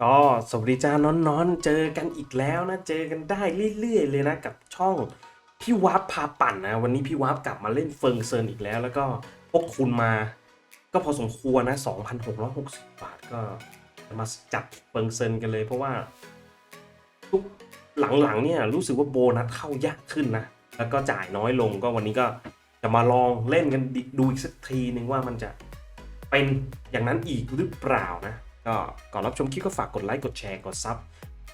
ก็สวัสดีจ้าน้อนๆ เจอกันอีกแล้วนะ เจอกันได้เรื่อยๆเลยนะกับช่องพี่วาร์ปพาปั่นนะ วันนี้พี่วาร์ปกลับมาเล่นเฟิงเซินอีกแล้ว แล้วก็พกทุนมา ก็พอสมควรนะ 2,660 บาทก็มาจัดเฟิงเซินกันเลยเพราะว่า ทุกหลังๆเนี่ยรู้สึกว่าโบนัสเข้ายากขึ้นนะ แล้วก็จ่ายน้อยลงก็วันนี้ก็จะมาลองเล่นกันดูอีกสักทีหนึ่งว่ามันจะเป็นอย่างนั้นอีกหรือเปล่านะ ก็ก่อนรับชมคลิปก็ฝากกดไลค์กดแชร์กดซับ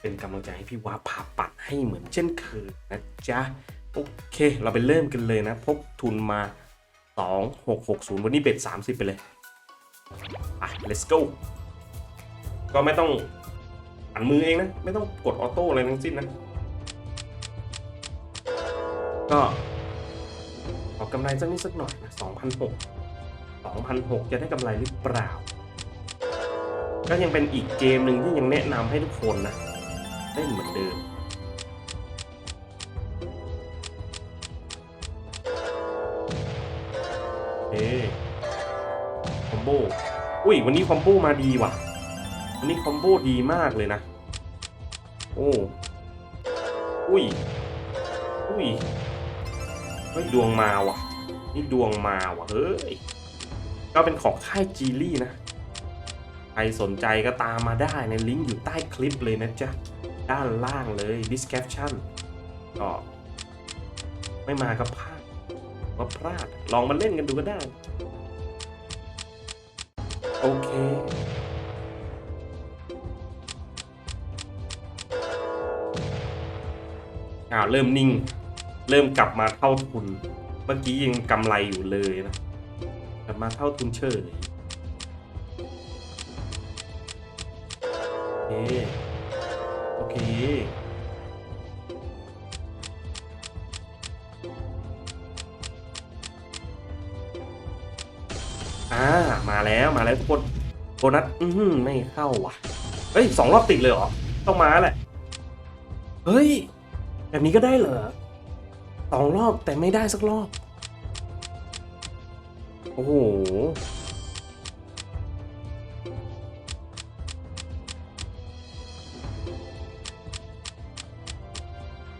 เป็นกำลังใจให้พี่ว่าพาปัดให้เหมือนเช่นเคยนะจ๊ะโอเค เราไปเริ่มกันเลยนะพกทุนมา 2660 วันนี้เบ็ด 30 ไปเลยอะ let's go ก็ไม่ต้องอันมือเองนะ ไม่ต้องกดออโต้อะไรทั้งสิ้นนะ ก็ขอกำไรสักนิดสักหน่อยนะ2,600 2,600จะได้กำไรหรือเปล่า ก็ยังเป็นอีกเกมหนึ่งที่ยังแนะนำให้ทุกคนนะเล่นเหมือนเดิมเอ๊คอมโบอุ้ยวันนี้คอมโบมาดีว่ะ วันนี้คอมโบดีมากเลยนะ โอ้อุ้ย อุ้ยเฮ้ยดวงมาว่ะ นี่ดวงมาว่ะเฮ้ย ก็เป็นของค่ายจีลี่นะ รสนใจก็ตามมาได้ในลิงก์อยู่ใต้คลิปเลยนะจ๊ะ ด้านล่างเลย description ก็ไม่มาก็พลาดว่าพลาด ลองมาเล่นกันดูก็ได้ โอเคอ่าเริ่มนิ่ง เริ่มกลับมาเท่าทุน เมื่อกี้ยังกำไรอยู่เลยนะกลับมาเท่าทุนเฉย เค โอเค อ่า มาแล้ว มาแล้วทุกคน โบนัส อือหือไม่เข้าว่ะ เฮ้ยสองรอบติดเลยเหรอ ต้องมาแหละ เฮ้ย แบบนี้ก็ได้เหรอสองรอบแต่ไม่ได้สักรอบ โอ้โห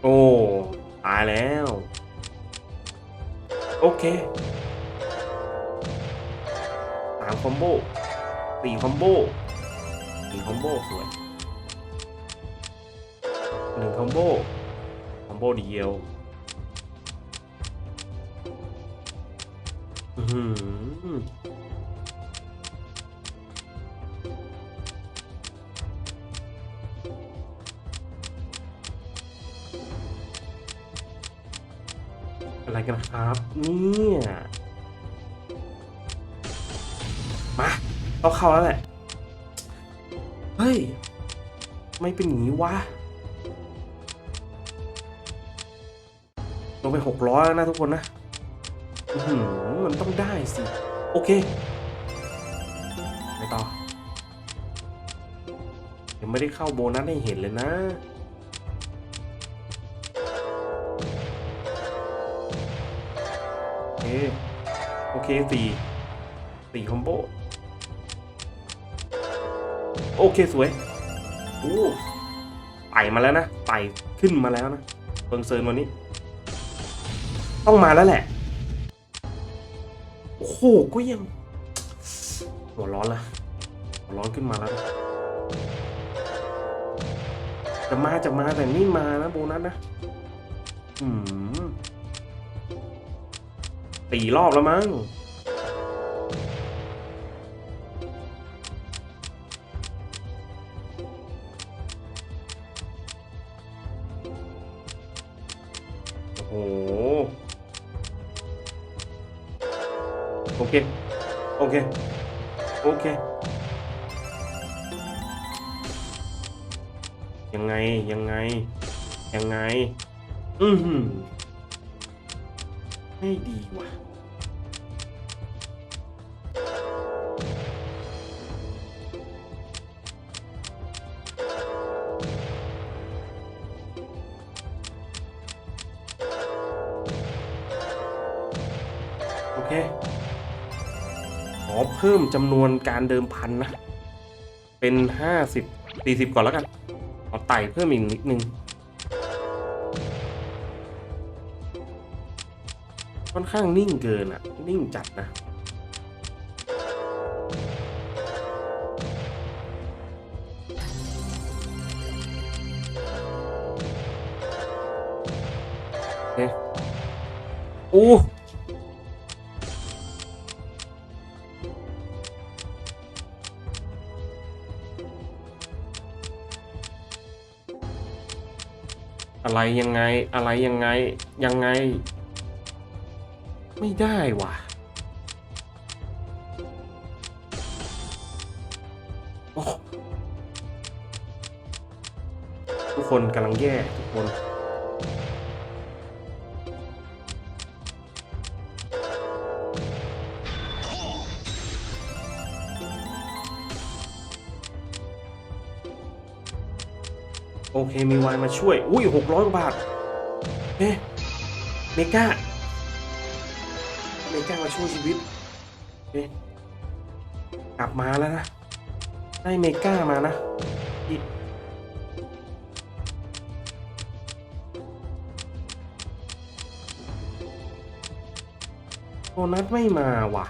โอ้ตายแล้ว โอเคสามคอมโบสี่คอมโบสี่คอมโบสวยหนึ่งคอมโบคอมโบเดียวอื้อ อะไรกันครับ เนี่ย มาต้องเข้าแล้วแหละ เฮ้ย ไม่เป็นอย่างนี้วะลงไปหกร้อยแล้วนะทุกคนนะหือมันต้องได้สิ โอเค ไปต่อ ยังไม่ได้เข้าโบนัสให้เห็นเลยนะ โอเคโอเคสี่สี่คอมโบโอเคสวยโอ้ไต่มาแล้วนะไต่ขึ้นมาแล้วนะเฟิงเซิร์นวันนี้ ต้องมาแล้วแหละ โอ้โหก็ยังหัวร้อนละหัวร้อนขึ้นมาแล้ว จะมาจะมาแต่นี่มานะโบนัสนะ อืม ตีรอบแล้วมั้งโอ้โหโอเค โอเค โอเค ยังไง ยังไง ยังไง อือหือ ไม่ดีว่ะโอเค ขอเพิ่มจำนวนการเดิมพันนะ เป็นห้าสิบสี่สิบก่อนแล้วกันเอาไต่เพิ่มอีกนิดนึง ค่อนข้างนิ่งเกินอะนิ่งจัดนะอเคโอ้อะไรยังไงอะไรยังไงยังไง ไม่ได้ว่ะโอ้ทุกคนกำลังแย่ทุกคนโอเคมีวายมาช่วย อุ้ยหกร้อยกว่าบาทเอ๊ะเมกา เมกามาช่วยชีวิตเอ๊ะกลับมาแล้วนะได้เมกามานะอีโบนัสไม่มาว่ะ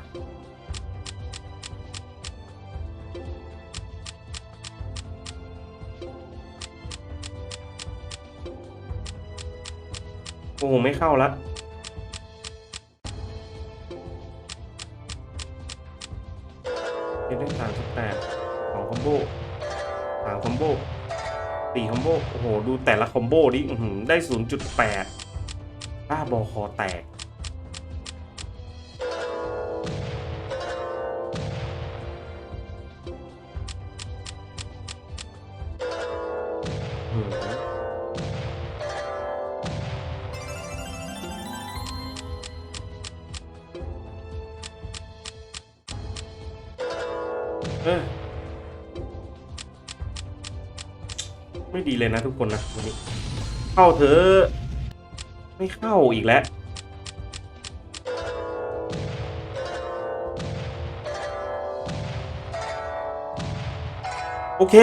โอ้โหไม่เข้าละ เล่นได้สามสิบแปดสองคอมโบสามคอมโบสี่คอมโบโอ้โห ดูแต่ละคอมโบดิอื้อหือได้ศูนย์จุดแปดบ้าบอคอแตก เออไม่ดีเลยนะทุกคนนะวันนี้ เข้าเถอะไม่เข้าอีกแล้วโอเค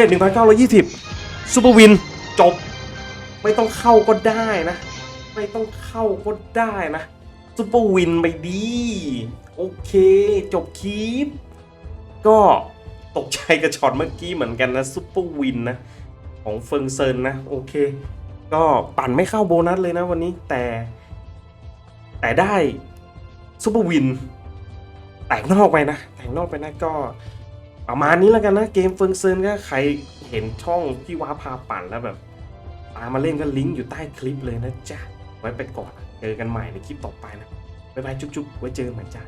1,920ซูเปอร์วิน จบ ไม่ต้องเข้าก็ได้นะ ไม่ต้องเข้าก็ได้นะซูเปอร์วินไปดี โอเค จบคลิป ก็ ตกใจกับช็อตเมื่อกี้เหมือนกันนะซุปเปอร์วินนะของเฟิงเซินนะโอเค ก็ปั่นไม่เข้าโบนัสเลยนะวันนี้แต่ แต่ได้ซุปเปอร์วินแตกนอกไปนะแตกนอกไปนะก็ประมาณนี้แล้วกันนะเกมเฟิงเซินก็ใครเห็นช่องพี่ว้าพาปั่นแล้วแบบตามมาเล่นก็ลิงก์อยู่ใต้คลิปเลยนะจ๊ะไว้ไปก่อนเจอกันใหม่ในคลิปต่อไปนะบ๊ายบายจุ๊บๆไว้เจอกันใหม่จ้า